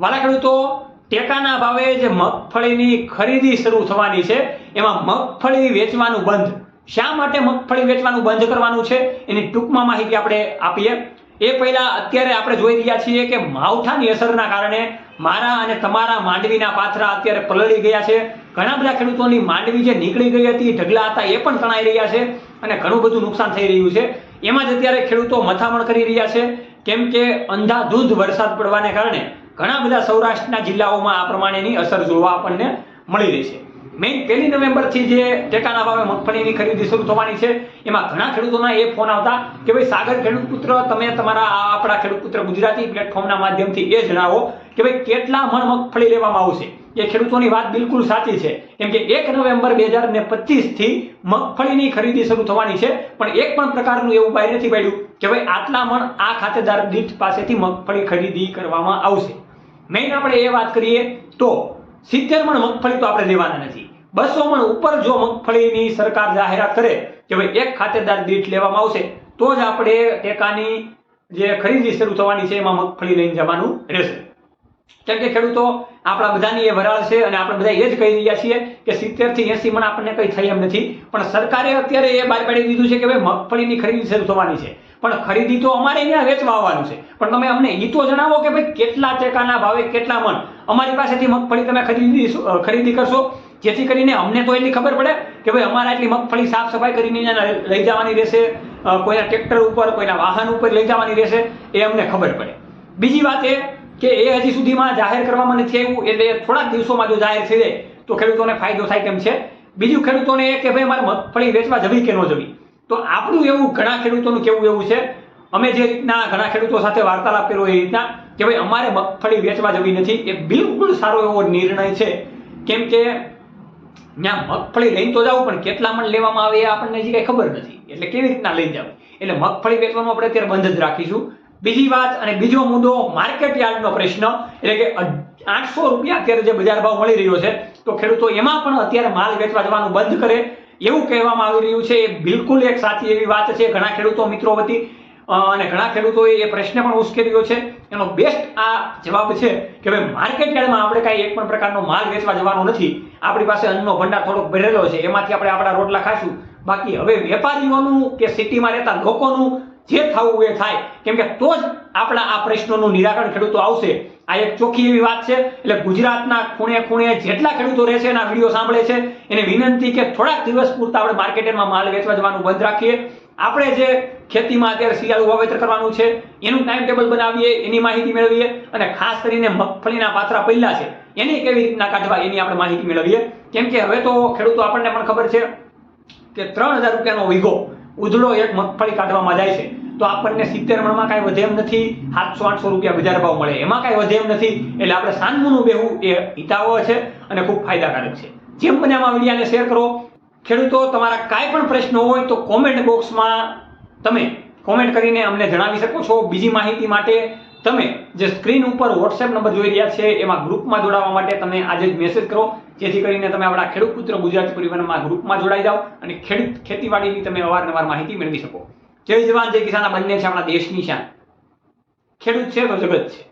વાલા ખેડૂતો, ટેકાના ભાવે જે મગફળીની ખરીદી શરૂ થવાની છે. એમાં મગફળી વેચવાનું બંધ. શા માટે મગફળી વેચવાનું બંધ કરવાનું છે? એની ટૂંકમાં માહિતી આપણે આપીએ. એ પહેલા અત્યારે આપણે જોઈ રહ્યા છીએ કે માવઠાની અસરના કારણે મારા અને તમારા માંડવીના પાથરા અત્યારે પલળી ગયા છે. ઘણા બધા ખેડૂતોની માંડવી જે નીકળી ગઈ હતી, ઢગલા હતા, એ પણ તણાઈ રહ્યા છે અને ઘણું બધું નુકસાન થઈ રહ્યું છે. એમાં જ અત્યારે ખેડૂતો મથામણ કરી રહ્યા છે. કેમ કે અંધાધૂંધ વરસાદ પડવાને કારણે ઘણા બધા સૌરાષ્ટ્રના જિલ્લાઓમાં આ પ્રમાણેની અસર જોવા આપણને મળી રહી છે. મેઇન પહેલી નવેમ્બરથી જે ટેકાના ભાવે મગફળીની ખરીદી શરૂ થવાની છે, એમાં ઘણા ખેડૂતોના એ ફોન આવતા કે ભાઈ સાગર ખેડૂત પુત્ર તમે તમારા આપણા ખેડૂત પુત્ર ગુજરાતી પ્લેટફોર્મના માધ્યમથી એ જણાવો કે ભાઈ કેટલા મણ મગફળી લેવામાં આવશે. એ ખેડૂતોની વાત બિલકુલ સાચી છે. કેમ કે એક નવેમ્બર બે હજાર ને પચીસથી મગફળીની ખરીદી શરૂ થવાની છે, પણ એક પણ પ્રકારનું એવું બહાર નથી પડ્યું કે ભાઈ આટલા મણ આ ખાતેદાર દીઠ પાસેથી મગફળી ખરીદી કરવામાં આવશે. મેઇન આપણે એ વાત કરીએ તો સિત્તેર મણ મગફળી તો આપણે લેવાના નથી. બસો મણ ઉપર જો મગફળીની સરકાર જાહેરાત કરે કે ભાઈ એક ખાતેદાર દીઠ લેવામાં આવશે, તો જ આપણે ટેકાની જે ખરીદી શરૂ થવાની છે એમાં મગફળી લઈને જવાનું રહેશે. કેમ કે ખેડૂતો આપણા બધાની એ વરાળ છે અને આપણે બધા એ જ કહી રહ્યા છીએ કે સિત્તેરથી એસી મણ આપણને કંઈ થઈ એમ નથી. પણ સરકારે અત્યારે એ બહાર પાડી દીધું છે કે ભાઈ મગફળીની ખરીદી શરૂ થવાની છે. પણ ખરીદી તો અમારે અહીંયા વેચવા આવવાનું છે. પણ તમે અમને એ તો જણાવો કે ભાઈ કેટલા ટેકાના ભાવે કેટલા મણ? અમારી પાસેથી મગફળી તમે ખરીદી ખરીદી કરશો? જેથી કરીને અમને તો એટલી ખબર પડે કે ભાઈ અમારે આટલી મગફળી સાફ સફાઈ કરીને લઈ જવાની રહેશે. કોઈના ટ્રેક્ટર ઉપર, કોઈના વાહન ઉપર લઈ જવાની રહેશે. એ અમને ખબર પડે. બીજી વાત એ કે એ હજી સુધીમાં જાહેર કરવામાં નથી આવ્યું, એટલે થોડાક દિવસોમાં જો જાહેર થઈ જાય, તો ખેડૂતોને ફાયદો થાય તેમ છે. બીજું ખેડૂતોને એ કે ભાઈ, મારે મગફળી વેચવા જવી કે ન જવી? તો આપણું એવું ઘણા ખેડૂતોનું કેવું એવું છે? અમે જે રીતના ઘણા ખેડૂતો સાથે વાર્તાલાપ કર્યો એ રીતના, કે ભાઈ, અમારે મગફળી વેચવા જવી નથી. એ બિલકુલ સારો એવો નિર્ણય છે. કેમ કે ત્યાં મગફળી લઈને તો જાવ પણ કેટલા મણ લેવામાં આવે એ આપણને હજી કાંઈ ખબર નથી. એટલે કેવી રીતના લઈ જાવ એટલે મગફળી વેચવાનું આપણે અત્યારે બંધ જ રાખીશું. બીજી વાત અને બીજો મુદ્દો માર્કેટ યાર્ડનો પ્રશ્ન, એટલે કે આઠસો રૂપિયા અત્યારે જે બજાર ભાવ મળી રહ્યો છે, તો ખેડૂતો એમાં પણ અત્યારે માલ વેચવા જવાનું બંધ કરે એવું કહેવામાં આવી રહ્યું છે. એ બિલકુલ એક સાચી એવી વાત છે. ઘણા ખેડૂતો મિત્રો વતી અને ઘણા ખેડૂતોએ એ પ્રશ્ન પણ ઉશ્કેર્યો છે. એનો બેસ્ટ આ જવાબ છે કે ભાઈ માર્કેટ યાર્ડમાં આપણે કાંઈ એક પણ પ્રકારનો માલ વેચવા જવાનો નથી. આપણી પાસે અન્નનો ભંડાર થોડોક ભરેલો છે. એમાંથી આપણે આપણા રોટલા ખાશું. બાકી હવે વેપારીઓનું કે સિટીમાં રહેતા લોકોનું જે થવું એ થાય. કેમ કે તો જ આપણા આ પ્રશ્નોનું નિરાકરણ ખેડૂતો આવશે. આ એક ચોખ્ખી એવી વાત છે. એટલે ગુજરાતના ખૂણે ખૂણે જેટલા ખેડૂતો રહે છે એના વીડિયો સાંભળે છે. એને વિનંતી કે થોડાક દિવસ પૂરતા આપણે માર્કેટમાં માલ વેચવા જવાનું બંધ રાખીએ. આપણે જે ખેતીમાં અત્યારે શિયાળુ વાવેતર કરવાનું છે, એનું ટાઈમ ટેબલ બનાવીએ, એની માહિતી મેળવીએ અને ખાસ કરીને મગફળીના પાત્રા પહેલા છે, એની કેવી રીતના કાઢવા એની આપણે માહિતી મેળવીએ. કેમ કે હવે તો ખેડૂતો આપણને પણ ખબર છે કે ત્રણ હજાર રૂપિયાનો વીઘો ઉધડો એક મગફળી કાઢવામાં જાય છે, તો આપણને સિત્તેર મણમાં કાંઈ વધે એમ નથી. સાતસો, આઠસો રૂપિયા બજાર ભાવ મળે. એમાં કાંઈ વધે એમ નથી. એટલે આપણે સાનમુનું બેહવું એ હિતાવો છે અને ખૂબ ફાયદાકારક છે. જેમ બને આમાં વિડીયાને શેર કરો. ખેડૂતો, તમારા કાંઈ પણ પ્રશ્નો હોય તો કોમેન્ટ બોક્સમાં તમે કોમેન્ટ કરીને અમને જણાવી શકો છો. બીજી માહિતી માટે તમે જે સ્ક્રીન ઉપર વોટ્સએપ નંબર જોઈ રહ્યા છે, એમાં ગ્રુપમાં જોડાવા માટે તમે આજે જ મેસેજ કરો. જેથી કરીને તમે આપણા ખેડૂત પુત્ર ગુજરાતી પરિવહનમાં ગ્રુપમાં જોડાઈ જાઓ અને ખેડૂત ખેતીવાડીની તમે અવારનવાર માહિતી મેળવી શકો. જય જવાન, જય કિસાન બંને છે આપણા દેશની શાન. ખેડૂત છે તો જગત છે.